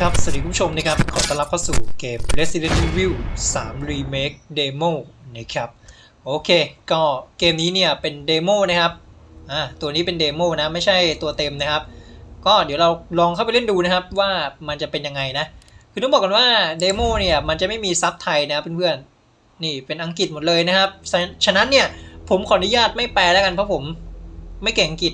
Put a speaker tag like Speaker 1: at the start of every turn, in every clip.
Speaker 1: ครับสวัสดีคุณผู้ชมนะครับ ขอต้อนรับเข้าสู่เกม Resident Evil 3 Remake Demo นะครับ โอเค ก็เกมนี้เนี่ยเป็นเดโมนะครับ อ่า ตัวนี้เป็นเดโมนะ ไม่ใช่ตัวเต็มนะครับ ก็เดี๋ยวเราลองเข้าไปเล่นดูนะครับว่ามันจะเป็นยังไงนะ คือต้องบอกกันว่าเดโมเนี่ยมันจะไม่มีซับไทยนะเพื่อนๆ นี่เป็นอังกฤษหมดเลยนะครับ ฉะนั้นเนี่ยผมขออนุญาตไม่แปลแล้วกันเพราะผม ไม่เก่งอังกฤษ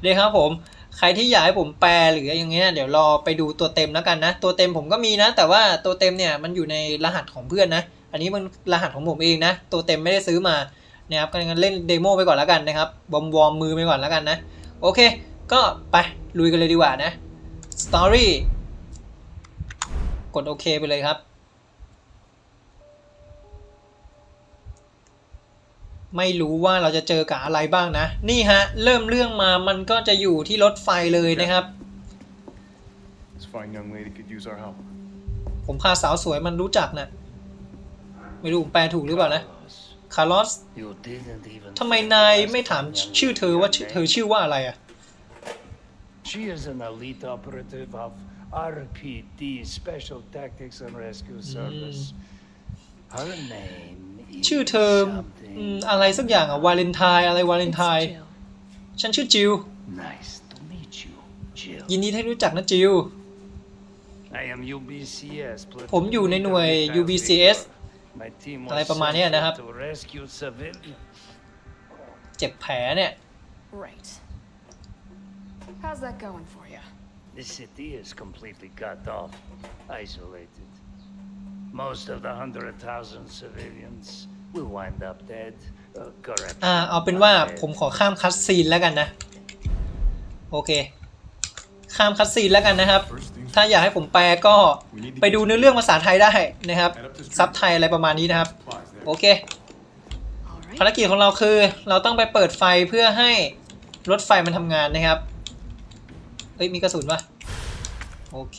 Speaker 1: เดี๋ยวครับผมใครที่อยากให้ผมแปลหรืออย่างเงี้ยเดี๋ยวรอไปดูตัวเต็มแล้วกันนะ ตัวเต็มผมก็มีนะ แต่ว่าตัวเต็มเนี่ยมันอยู่ในรหัสของเพื่อนนะ อันนี้มันรหัสของผมเองนะ ตัวเต็มไม่ได้ซื้อมานะครับกันเล่นเดโมไปก่อนแล้วกันนะครับบอมวอร์มมือไปก่อนแล้วกันนะ โอเค ก็ไปลุยกันเลยดีกว่านะ Story กดโอเคไปเลยครับ ไม่รู้ว่าเราจะเจอกับอะไรบ้างนะ นี่ฮะ เริ่มเรื่องมามันก็จะอยู่ที่รถไฟเลยนะครับ
Speaker 2: This fine young lady could use our help.
Speaker 1: ผมพาสาวสวยมันรู้จักนะไม่รู้ผมแปลถูกหรือเปล่านะคาร์ลอส
Speaker 3: You didn't even
Speaker 1: ทำไมนายไม่ถามชื่อเธอว่าชื่อเธอชื่อว่าอะไรอะ
Speaker 3: She is an elite operative of RPD Special Tactics and Rescue Service. Her name is
Speaker 1: ชื่อเธออืม
Speaker 3: something
Speaker 1: อะไรสักอย่างอะวาเลนไทน์อะไรวาเลนไทน์ฉันชื่อจิว
Speaker 3: nice to meet you, Jill.
Speaker 1: ยินดีที่รู้จักนะจิว
Speaker 3: I am UBCS.
Speaker 1: ผมอยู่ในหน่วย UBCS
Speaker 3: My team
Speaker 1: อะไร
Speaker 3: was
Speaker 1: ประมาณเนี้ยนะครับ
Speaker 3: sent to rescue civilians.
Speaker 1: เจ็บแผลเนี่ย
Speaker 4: Right. How's that going for you?
Speaker 3: The city is completely cut off, isolated. Most of the hundred thousand civilians will wind up dead. Uh, correct.
Speaker 1: อ่าเอาเป็นว่าผมขอข้ามคัดซีนแล้วกันนะ โอเค ข้ามคัดซีนแล้วกันนะครับ ถ้าอยากให้ผมแปลก็ไปดูเนื้อเรื่องภาษาไทยได้นะครับซับไทยอะไรประมาณนี้นะครับ โอเค
Speaker 4: All
Speaker 1: ภาร
Speaker 4: right.
Speaker 1: กิจของเราคือ เราต้องไปเปิดไฟเพื่อให้รถไฟมันทำงานนะครับ เอ้ยมีกระสุนปะโอเค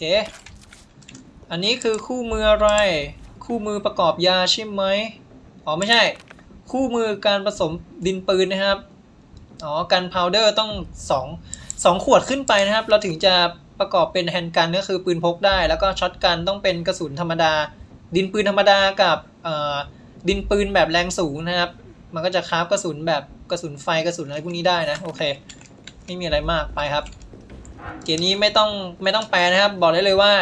Speaker 1: อันนี้คือคู่มืออะไร คู่มือประกอบยาใช่ไหมอ๋อไม่ใช่ คู่มือการผสมดินปืนนะครับ อ๋อกันพาวเดอร์ต้องสองสองขวดขึ้นไปนะครับ เราถึงจะประกอบเป็นแฮนด์กันก็คือปืนพกได้ แล้วก็ช็อตกันต้องเป็นกระสุนธรรมดา ดินปืนธรรมดากับดินปืนแบบแรงสูงนะครับ มันก็จะคราฟกระสุนแบบกระสุนไฟกระสุนอะไรพวกนี้ได้นะโอเคไม่มีอะไรมากไปครับเกมนี้ไม่ต้องไม่ต้องแปลนะครับ บอกได้เลยว่า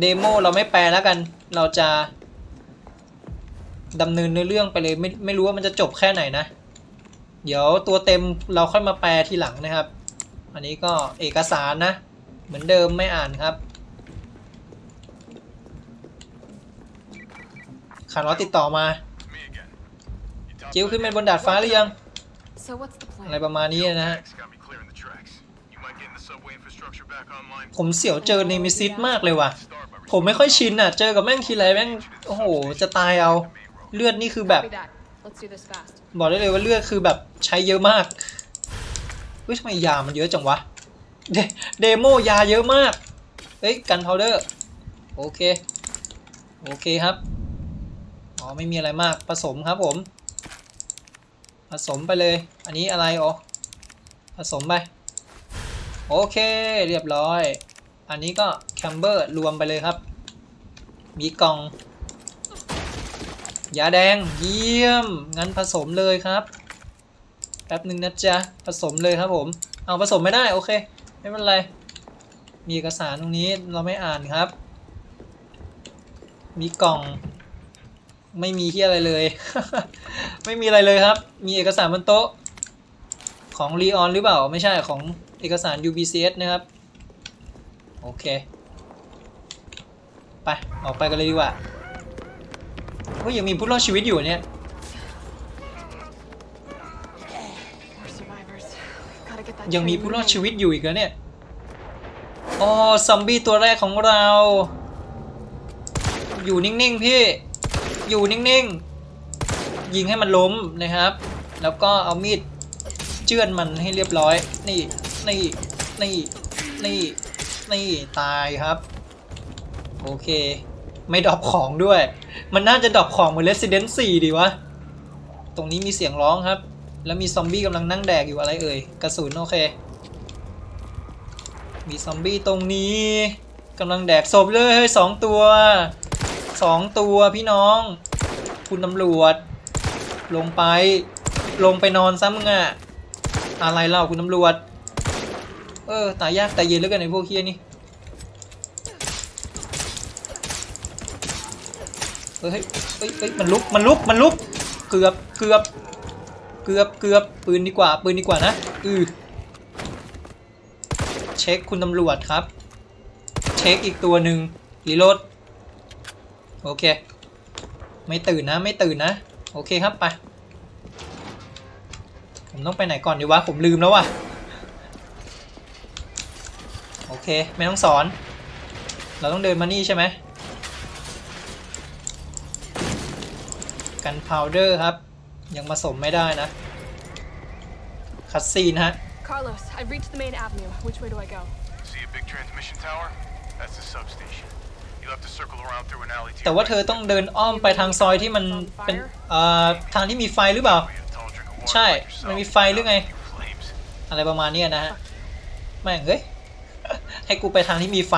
Speaker 1: เดโมเราไม่แปลแล้วกัน เราจะดำเนินเนื้อเรื่องไปเลยไม่ไม่รู้ว่ามันจะจบแค่ไหนนะ เดี๋ยวตัวเต็มเราค่อยมาแปลทีหลังนะครับ อันนี้ก็เอกสารนะ เหมือนเดิมไม่อ่านครับคาร์ลอสติดต่อมา
Speaker 2: Me again. You talked
Speaker 1: จิว
Speaker 2: to
Speaker 1: ขึ้น
Speaker 2: the
Speaker 1: เป็นบนดาดฟ้าหรือยัง
Speaker 4: So what's the
Speaker 1: อะไร
Speaker 4: plan?
Speaker 1: ประมาณนี้นะฮะ
Speaker 2: Thanks got me clearing the tracks. You mind getting the subway infrastructure back online?
Speaker 1: ผมเสียวเจอเนมิซิสมากเลยว่ะ
Speaker 2: Start by
Speaker 1: ผมไม่ค่อยชินอะ เจอกับแม่งทีไรแม่ง โอ้โห จะตายเอา เลือดนี่คือแบบ
Speaker 4: Copy that. Let's do this fast.
Speaker 1: บอกได้เลยว่าเลือดคือแบบใช้เยอะมากเฮ้ยทำไมยามันเยอะจังวะเดเดโมยาเยอะมาก เฮ้ย กันพาวเดอร์ โอเค โอเคครับ อ๋อ ไม่มีอะไรมาก ผสมครับผม ผสมไปเลย อันนี้อะไรอ๋อ ผสมไป โอเค เรียบร้อย อันนี้ก็แคมเบอร์รวมไปเลยครับ มีกล่อง ยาแดงเยี่ยม งั้นผสมเลยครับ แป๊บหนึ่งนะจ๊ะ ผสมเลยครับผม เอาผสมไม่ได้ โอเค ไม่เป็นไร มีเอกสารตรงนี้เราไม่อ่านครับ มีกล่อง ไม่มีที่อะไรเลย ไม่มีอะไรเลยครับ มีเอกสารบนโต๊ะ ของรีออนหรือเปล่า ไม่ใช่ของเอกสาร UBCS นะครับ โอเค ไปออกไปกันเลยดีกว่าเฮ้ยยังมีผู้รอดชีวิตอยู่เนี่ย ยังมีผู้รอดชีวิตอยู่อีกแล้วเนี่ยอ๋อซอมบี้ตัวแรกของเรา อยู่นิ่งๆพี่ อยู่นิ่งๆ ยิงให้มันล้มนะครับ แล้วก็เอามีดเจื้อนมันให้เรียบร้อย นี่ นี่ นี่ นี่ นี่ตายครับ โอเค ไม่ดรอปของด้วย มันน่าจะดรอปของเหมือน Resident 4 ดีวะ ตรงนี้มีเสียงร้องครับ แล้วมีซอมบี้กำลังนั่งแดกอยู่อะไรเอ่ย กระสุนโอเค มีซอมบี้ตรงนี้กำลังแดกศพเลยเฮ้ยสองตัวสองตัวพี่น้อง คุณตำรวจ ลงไป ลงไปนอนซะมึงะอะไรเล่าคุณตำรวจ เออตายยากตายเย็นเลือเกินไอ้พวกเฮียนี่เฮ้ยเฮ้ยเฮ้ยมันลุกมันลุกมันลุกเกือบเกือบเกือบเกือบปืนดีกว่าปืนดีกว่านะอือเช็คคุณตำรวจครับ เช็คอีกตัวหนึ่งรีโหลดโอเค ไม่ตื่นนะไม่ตื่นนะ โอเคครับไปผมต้องไปไหนก่อนดีวะผมลืมแล้วว่ะ โอ เคไม่ต้องสอน เราต้องเดินมานี่ใช่ไหมกันพาวเดอร์ครับ ยังผสมไม่ได้นะคัดซีนฮะ
Speaker 4: Carlos, I've reached the main avenue. Which way do I go?
Speaker 2: See a big transmission tower? That's the substation. You'll have to circle around through an alley to
Speaker 1: แต่
Speaker 2: your
Speaker 1: ว่า
Speaker 2: right.
Speaker 1: เธอต้องเดินอ้อมไปทางซอยที่มันเป็นเอ่อทางที่มีไฟหรือเปล่า
Speaker 2: Get a tall drink of water
Speaker 1: ใช่
Speaker 2: like yourself.
Speaker 1: มันมีไฟหรือไง
Speaker 2: Flames.
Speaker 1: อะไรประมาณเนี้ยนะฮะ แม่งเฮ้ย ให้กูไปทางที่มีไฟ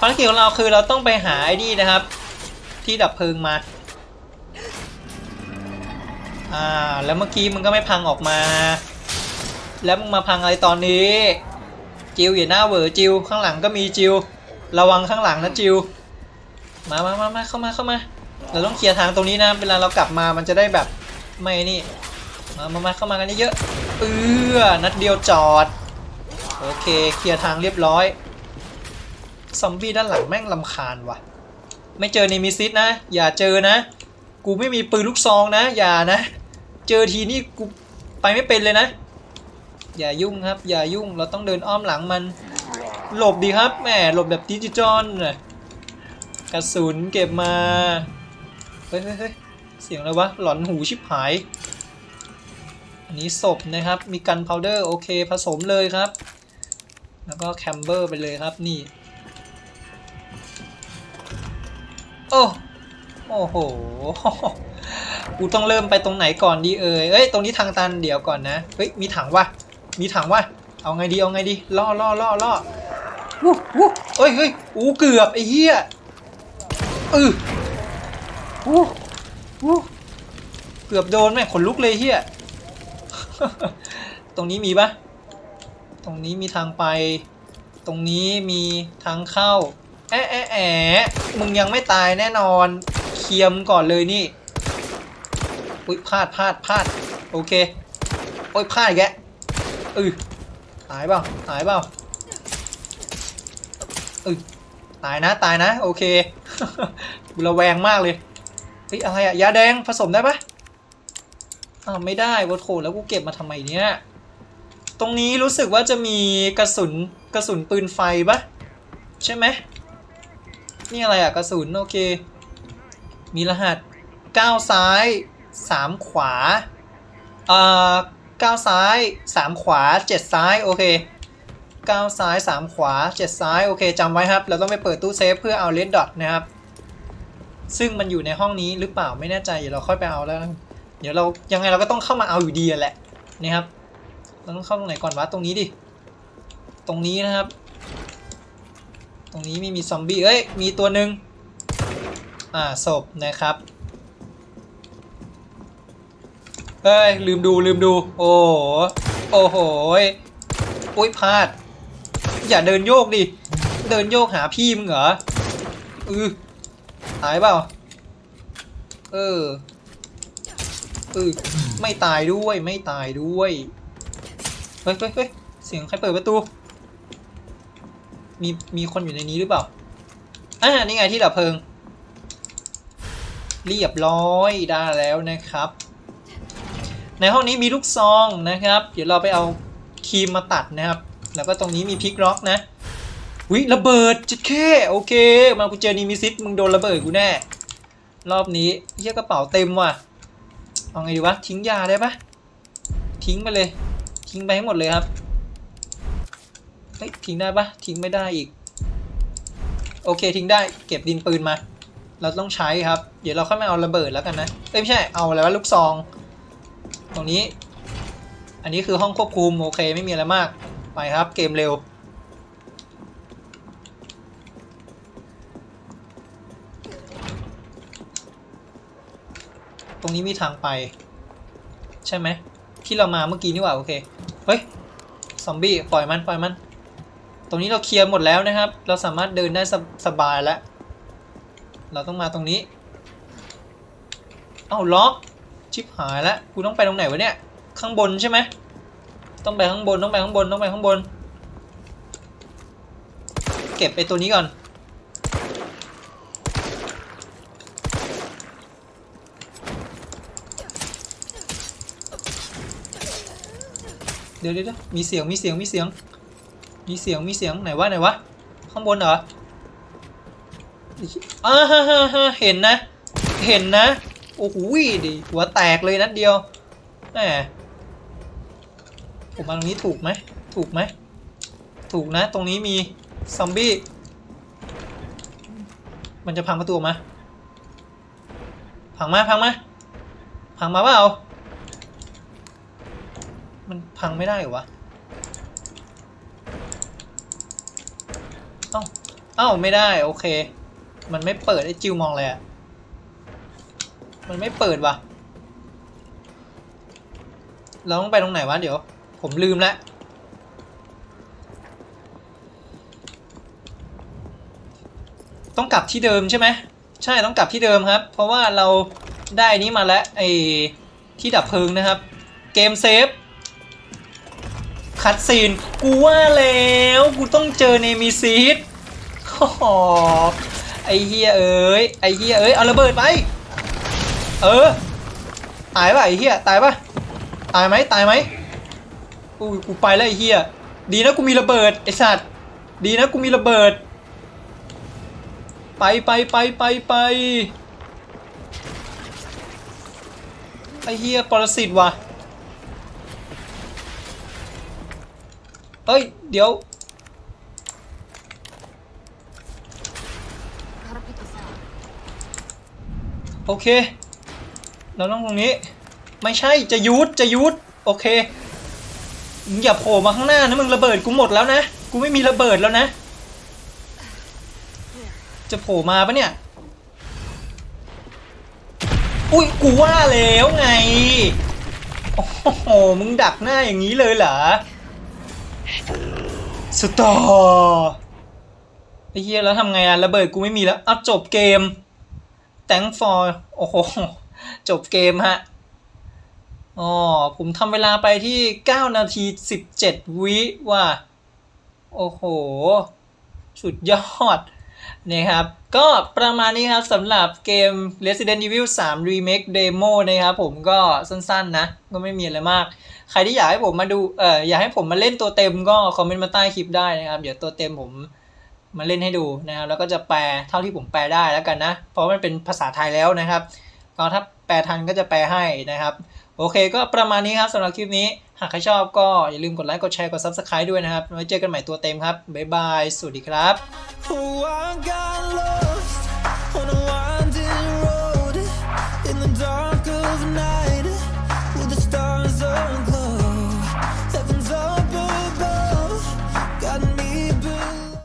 Speaker 1: ภารกิจของเราคือเราต้องไปหาไอ้นี่นะครับ ที่ดับเพลิงมา อ่า แล้วเมื่อกี้มึงก็ไม่พังออกมา แล้วมึงมาพังอะไรตอนนี้ จิวอย่าหน้าเวอจิวข้างหลังก็มีจิว ระวังข้างหลังนะจิว มามามามาเข้ามาเข้ามา เราต้องเคลียร์ทางตรงนี้นะ เวลาเรากลับมามันจะได้แบบไม่นี่ มามามาเข้ามากันเยอะๆเออนัดเดียวจอด โอเค เคลียร์ทางเรียบร้อย ซอมบี้ด้านหลังแม่งลำคาญว่ะ ไม่เจอเนมิซิสนะ อย่าเจอนะ กูไม่มีปืนลูกซองนะ อย่านะ เจอทีนี่กูไปไม่เป็นเลยนะ อย่ายุ่งครับ อย่ายุ่ง เราต้องเดินอ้อมหลังมัน หลบดีครับ แหม หลบแบบดิจิตอลนะกระสุนเก็บมาเฮ้ยเฮ้ยเฮ้ยเสียงอะไรวะ หลอนหูชิบหาย อันนี้ศพนะครับ มีกันพาวเดอร์โอเคผสมเลยครับ แล้วก็แคมเบอร์ไปเลยครับนี่ โอ้โอ้โห กูต้องเริ่มไปตรงไหนก่อนดีเอ่ยเอ้ย ตรงนี้ทางตันเดี๋ยวก่อนนะ เฮ้ย มีถังวะมีถังวะเอาไงดี เอาไงดี ล่อล่อล่อล่อวู้วู้เฮ้ยเฮ้ยอู้เกือบไอ้เหี้ยอือวู้วู้เกือบโดนแม่ขนลุกเลยเหี้ย ตรงนี้มีปะ ตรงนี้มีทางไป ตรงนี้มีทางเข้า แอะแอะแอะมึงยังไม่ตายแน่นอน เคียมก่อนเลยนี่ อุ้ยพลาดพลาดพลาดโอเค โอ้ยพลาดแกเออตายเปล่าตายเปล่าเออตายนะตายนะ โอเคกูระแวงมากเลยเฮ้ยอะไรอะยาแดงผสมได้ปะอ้าวไม่ได้วะโถแล้วกูเก็บมาทำไมเนี่ย ตรงนี้รู้สึกว่าจะมีกระสุนกระสุนปืนไฟปะใช่ไหมนี่อะไรอะกระสุนโอเค มีรหัส9ซ้าย3ขวาเอ่อ9ซ้าย3ขวา7ซ้ายโอเค9ซ้าย3ขวา7ซ้ายโอเคจำไว้ครับ เราต้องไปเปิดตู้เซฟเพื่อเอาเลดดอทนะครับ ซึ่งมันอยู่ในห้องนี้หรือเปล่าไม่แน่ใจเดี๋ยวเราค่อยไปเอาแล้ว เดี๋ยวเรายังไงเราก็ต้องเข้ามาเอาอยู่ดีแหละนี่ครับ เราต้องเข้าตรงไหนก่อนวะตรงนี้ดิ ตรงนี้นะครับ ตรงนี้ไม่มีซอมบี้เอ้ย มีตัวหนึ่งอ่าศพนะครับ เอ้ย ลืมดูลืมดู โอ้โห โอ้โหอุ้ยพลาด อย่าเดินโยกดิ เดินโยกหาพี่มึงเหรอ อือตายเปล่า เออเออไม่ตายด้วยไม่ตายด้วย ฮ้ยเฮ้ยเฮ้ยเสียงใครเปิดประตู มีมีคนอยู่ในนี้หรือเปล่าอ่านี่ไงที่ดับเพลิง เรียบร้อยได้แล้วนะครับ ในห้องนี้มีลูกซองนะครับ เดี๋ยวเราไปเอาครีมมาตัดนะครับ แล้วก็ตรงนี้มีพลิกล็อกนะวิระเบิดจิตแค่โอเค มากูเจอนีมิซิสมึงโดนระเบิดกูแน่ รอบนี้เฮียกระเป๋าเต็มว่ะ เอาไงดีวะ ทิ้งยาได้ปะทิ้งไปเลย ทิ้งไปให้หมดเลยครับเฮ้ยทิ้งได้ปะทิ้งไม่ได้อีก โอเคทิ้งได้เก็บดินปืนมา เราต้องใช้ครับ เดี๋ยวเราค่อยมาเอาระเบิดแล้วกันนะเอ้ยไม่ใช่เอาอะไรวะลูกซอง ตรงนี้ อันนี้คือห้องควบคุมโอเคไม่มีอะไรมากไปครับเกมเร็วตรงนี้มีทางไป ใช่ไหมที่เรามาเมื่อกี้นี่หว่า โอเค เฮ้ย ซอมบี้ปล่อยมันปล่อยมัน ตรงนี้เราเคลียร์หมดแล้วนะครับ เราสามารถเดินได้สบสบายแล้ว เราต้องมาตรงนี้ เอ้าล็อก ชิบหายแล้วกูต้องไปตรงไหนวะเนี่ย ข้างบนใช่ไหม ต้องไปข้างบนต้องไปข้างบนต้องไปข้างบน เก็บไอ้ตัวนี้ก่อน ดี๋ยวเดี๋ยวเดี๋ยวมีเสียงมีเสียงมีเสียง มีเสียงมีเสียงไหนวะไหนวะข้างบนเหรออ่าฮ่าฮ่าฮ่าเห็นนะ เห็นนะ โอ้โหดิหัวแตกเลยนัดเดียวแหมผมมาตรงนี้ถูกไหมถูกไหมถูกนะ ตรงนี้มีซอมบี้มันจะพังประตูออกมา พังมาพังมาพังมาเปล่า มันพังไม่ได้เหรอวะเอ้าเอ้าไม่ได้โอเค มันไม่เปิดไอ้จิวมองเลยอะมันไม่เปิดว่ะ เราต้องไปตรงไหนวะเดี๋ยว ผมลืมแล้วต้องกลับที่เดิมใช่ไหมใช่ต้องกลับที่เดิมครับ เพราะว่าเราได้นนี้มาแล้วไอ้ที่ดับเพลิงนะครับ เกมเซฟ คัดซีน กูว่าแล้ว กูต้องเจอเนมิซีดโอ้โหไอเฮียเอ้ย ไอเฮียเอ้ย เอาระเบิดไป เออ ตายป่ะไอเฮียตายป่ะ ตายไหมตายไหมอุ้กูไปแล้วไอเฮียดีนะกูมีระเบิดไอสัตว์ ดีนะกูมีระเบิด ไปไปไปไปไปไอเฮียปรสิตว่ะ เอ้ย เดี๋ยว โอเค เราต้องตรงนี้ ไม่ใช่ จะยุดจะยุดโอเค มึงอย่าโผล่มาข้างหน้านะมึงระเบิดกูหมดแล้วนะ กูไม่มีระเบิดแล้วนะ จะโผล่มาปะเนี่ย อุ้ย กูว่าแล้วไง โอ้โห มึงดักหน้าอย่างนี้เลยเหรอ สตอร์ไอ้เฮียแล้วทำไงอะระเบิดกูไม่มีแล้วเอาจบเกม thank for โอ้โห จบเกมฮะอ๋อผมทำเวลาไปที่ 9 นาที 17 วิว่า โอ้โห สุดยอด นะครับ ก็ประมาณนี้ครับสำหรับเกม Resident Evil 3 Remake Demo นะครับผมก็สั้นๆนะ ก็ไม่มีอะไรมาก ใครที่อยากให้ผมมาดูเอ่ออยากให้ผมมาเล่นตัวเต็มก็คอมเมนต์มาใต้คลิปได้นะครับ เดี๋ยวตัวเต็มผมมาเล่นให้ดูนะครับ แล้วก็จะแปลเท่าที่ผมแปลได้แล้วกันนะ เพราะมันเป็นภาษาไทยแล้วนะครับก็ถ้า แปลทันก็จะแปลให้นะครับ โอเคก็ประมาณนี้ครับสำหรับคลิปนี้ หากใครชอบก็อย่าลืมกดไลค์ กดแชร์ กด Subscribe ด้วยนะครับ ไว้เจอกันใหม่ตัวเต็มครับ บ๊ายบาย สวัสดีครับ